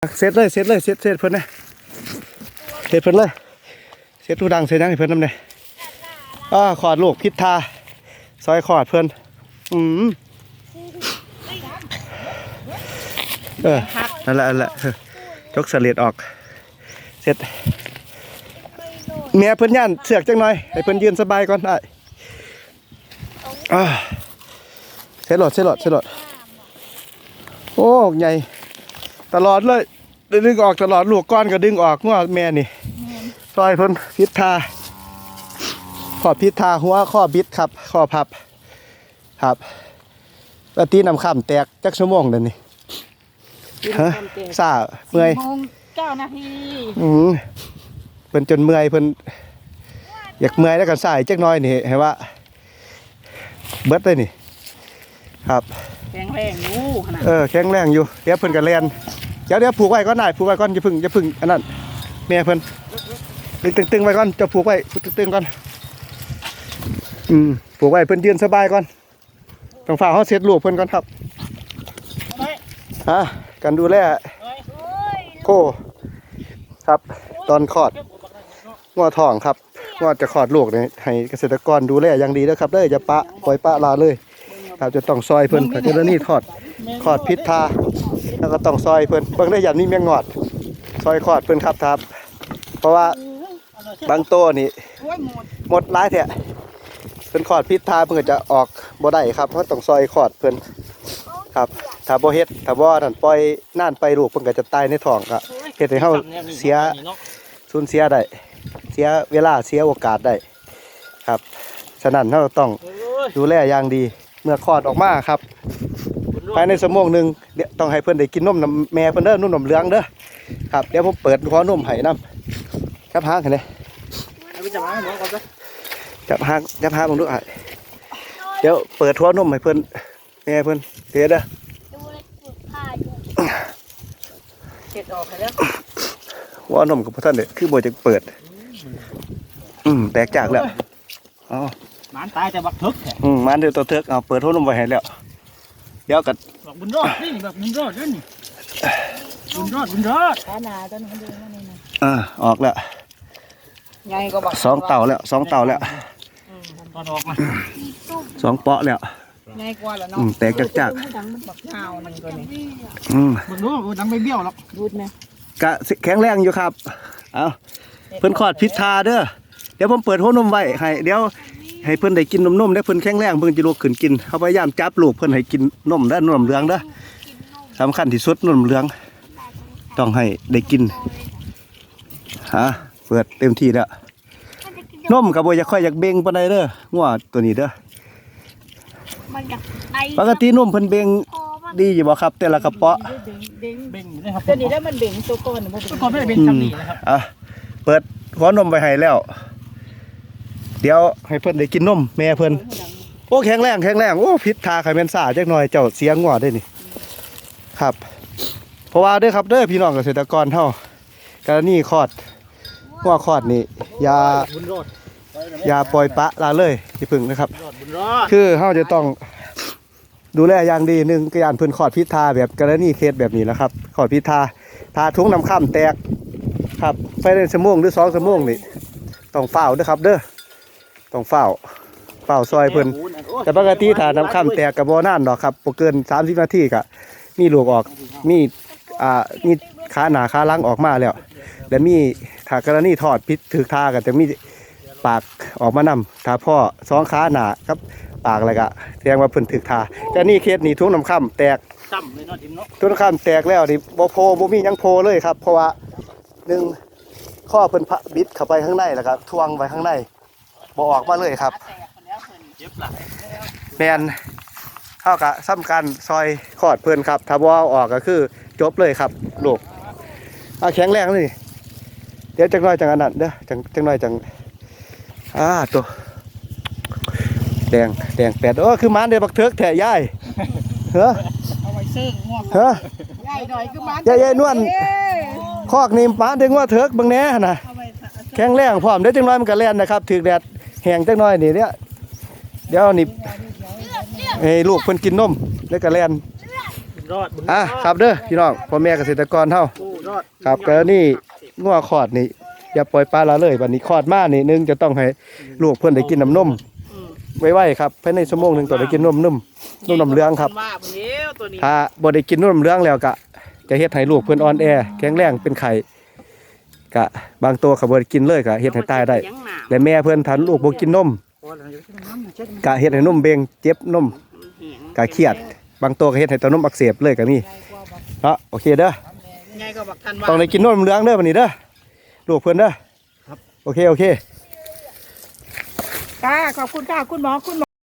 เสร็จเลยเสร็จเลยเสร็จเสร็จเพิ่นนะเสร็จเพิ่นเลยเสร็จตูดังเสร็จยังให้เพิ่นนำเลยอ่าขอดลูกพิษทาซอยขอดเพิ่นอืมเออนั่นแหละนั่นแหละยกเสลียดออก เสร็จเมียเพิ่นย่านเสือกจังหน่อยให้เพิ่นยืนสบายก่อนได้เสร็จหลดเสร็จหลดเสร็จหลดโอ้ใหญ่ ตลอดเลยดึงออกตลอดลูกก้อนก็ดึงออกงัวแม่นี่ซอยเพิ่นพิษทาขอบพิษทาหัวข้อบิดครับข้อพับ ครับแล้วตีน้ำข้ามแตกจักชั่วโมงเดี๋ยวนี้ฮะซาเมื่อยโมงเก้านาทีอืมเพิ่นจนเมื่อยเพิ่นอยากเมื่อยแล้วก็สายจักหน้อยนี่ให้ว่า เบิดเลยนี่ ครับ แข็งแรงอยู่ขนาดเออแข็งแรงอยู่เดี๋ยวเพิ่นก็แล่น เดี๋ยวเดี๋ยวผูกไว้ก่อนได้ผูกไว้ก่อนอย่าพึ่งอย่าพึ่งอันนั้นแม่เพิ่นดึงตึงๆไว้ก่อนจะผูกไว้ตึงๆก่อนอืมผูกไว้เพิ่นยืนสบายก่อนต้องฝ่ากเฮาเสร็จลูกเพิ่นก่อนครับฮะการดูแลโคครับ ตอนคลอดงอทองครับงอจะคลอดลูกเนี่ยให้เกษตรกรดูแลอย่างดีนะครับเด้อย่าปะปล่อยปะลาเลยครับจะต้องซอยเพิ่นกระนี้ทอดขอดพิษทา แล้วก็ต้องซอยเพิ่นบิ่งได้อย่างนี้แมงงอด ซอยขอดเพิ่นครับครับ เพราะว่าบางโตวนี่หมดหมดหลายแท้เพิ่นขอดพิษทาเพิ่นจะออกบ่ได้ครับเพราะต้องซอยขอดเพิ่นครับถ้าบ่เฮ็ดถ้าบ่นั่นปล่อยนานไปลูกเพิ่นก็จะตายในท้องก็เฮ็ดให้เฮาเสียสูญเสียได้เสียเวลาเสียโอกาสได้ครับ ฉะนั้นเราต้องดูแลอย่างดีเมื่อคลอดออกมาครับ ภายในสมองหนึ่งเดี๋ยวต้องให้เพิ่นได้กินนมน้ำแม่เพิ่นเด้อนมน้ำเหลืองเด้อครับเดี๋ยวผมเปิดขอนมให้น้ำจับหางให้เลยเอาไปจับมาให้หมอก่อนจ้ะจับหางจับหางผมดูอะเดี๋ยวเปิดหัวนมให้เพิ่นแม่เพิ่นเดี๋ยวเด้อดูเลยจุดผ่าอยู่เช็ดออกให้แล้วหัวนมกับพ่อท่านเด้อคือบ่จะเปิด อืมแตกจากแล้วอ๋อหมานตายแต่บักทึกแท้อืมมาเดี๋ยวตัวเทือกเอาเปิดหัวนมไว้ให้แล้ว เดี๋ยวกับักบุญรอดนี่บักบุญรอดนั่นนี่บุญรอดบุญรอดขาหนาตัวนี้มันดูมันนี่นะอ่าออกแล้วใหญ่ก็บักสองเต่าแล้วสองเต่าแล้วอืมตอนออกมามีตุ้มสองเปาะแล้วใหญ่กว่าแล้วอืเนาะมแตกจากจากดังมันบักเงานั่นตัวนี้นี่อะอืมบุญรอดดังไม่เบี้ยวหรอกดูดไหมกะสิแข็งแรงอยู่ครับ เอาเพิ่นขอดพิษทาเด้อเดี๋ยวผมเปิดหัวนมไว้ให้เดี๋ยว ให้เพิ่นได้กินนมนมได้เพิ่นแข็งแรงเพิ่นจะลุกขึ้นกินเขาพยายามจับลูกเพิ่นให้กินนมเด้อนมเหลืองเด้อกินนมสำคัญที่สุดนมเหลือง ต้องให้ได้กินฮะเปิดเต็มที่แล้วมันจะกินนมก็บ่อยากค่อยอยากเบ่งปานใดเด้องัวตัวนี้เด้อมันจะไอปกตินมเพิ่นเบ่งคอมันดีอยู่บ่ครับ แต่ละกระเปาะเบ่งเบ่งเบ่งนะครับตัวนี้แล้วมันเบ่งตัวก้อนมันตัวก้อนไม่ได้เบ่งอืมทำนี่นะครับอะเปิดหัวนมไว้ให้แล้ว เดี๋ยวให้เพิ่นได้กินนมแม่เพิ่นโอ้แข็งแรงแข็งแรงโอ้พิษทาไข่แมนซ่าจักหน่อยเจ้าเสียงงอได้นี่ครับ เพราะว่าเด้อครับเด้อพี่น้องเกษตรกรเฮากรณีคอดงัวคอดนี่อย่าอย่าปล่อยปะละเลยที่พึ่งนะครับ คือเฮาจะต้องดูแลอย่างดีหนึ่งกยานเพิ่นคอดพิษทาแบบกรณีเคสแบบนี้นะครับคอดพิษทาทาทุงน้ำข้ามแตกครับไฟในสมงหรือสองสมงนี่ต้องเฝ้าด้อครับเด้อ ต้องเฝ้าเฝ้าซอยเพิ่นแต่ปกติถ้าน้ำข้ามแตกกับบ่นานดอกครับบ่เกิน30นาทีก็มีลูกออกมีอ่ามีขาหน้าขาหลังออกมาแล้ว แล้วมีถ้ากรณีทอดพิษถือทาก็จะมีปากออกมานำถ้าพ่อสองขาหน้าครับปากอะไรก็แสดงว่าเพิ่นถือทาแต่นี่เคสนี้ทุ่งน้ำข้ามแตกซ้ำเลยเนาะทิมเนาะทุ่งน้ำข้ามแตกแล้วนี่บ่โพบ่มีหยังโพเลยครับ เพราะว่าหนึ่งข้อเพิ่นพะบิดเข้าไปข้างในแล้วก็ทวงไว้ข้างใน บ่ออกมาเลยครับเจ็บหลังแมนเท่ากับซ้ำกันซอยขอดเพื่อนครับ ถ้าบ่เอาออกก็คือจบเลยครับลูกเอาแข็งแรงเลยนี่เดี๋ยวจังน้อยจังอันนั้นเด้อจังจังน้อยจังอ่าตัวแดงแดงแปดโอ้คือหมันเดือบักเถิกแถ่ย่ายเฮ้อเอาไว้เซิร์งง่วงเฮ้อใหญ่หน่อยคือมันยายยายนวลคอกนี่หมันเดือว่าเถิกบางแหน่หั่นนะเอาไว้แข็งแรงพร้อมเดี๋ยวจังน้อยมันก็แล่นนะครับถึกแดดแห้งจังน้อยนี่เนี่ยเดี๋ยวนี่ให้ลูกเพิ่นกินนมแล้วก็แล่นบุญรอดบุญรอดอะครับเด้อพี่น้องพ่อแม่เกษตรกรเฮาโอ้อดครับก็นี่งัวคอดนี่อย่าปล่อยปลาละเลยบัดนี้คอดมานี่หนึงจะต้องให้ลูกเพิ่นได้กินน้ำนมอืมไวๆครับภายในชั่วโมงหนึงต้องได้กินนมนุ่มนมน้ำเหลืองครับว่าเนี้ยตัวนี้ถ้าบ่ได้กินนมน้ำเหลืองแล้วก็จะเฮ็ดให้ลูกเพิ่นอ่อนแอแข็งแรงเป็นไข้ ก็บางตัวก็บ่ได้กินเลยก็เฮ็ดให้ตายได้ยังหนามและแม่เพิ่นทันลูกบ่กินนมพอแล้วเดี๋ยวจะน้ำเช็ดก็เฮ็ดให้นมเบ่งเจ็บนมแห้งก็เครียด บางตัวก็เฮ็ดให้เต้านมอักเสบเลยก็มีเนาะโอเคเด้อไงก็บักทันว่าต้องได้กินนมน้ำเหลืองเด้อบัดนี้เด้อลูกเพิ่นเด้อครับโอเคโอเคค่ะขอบคุณค่ะคุณหมอคุณหมอ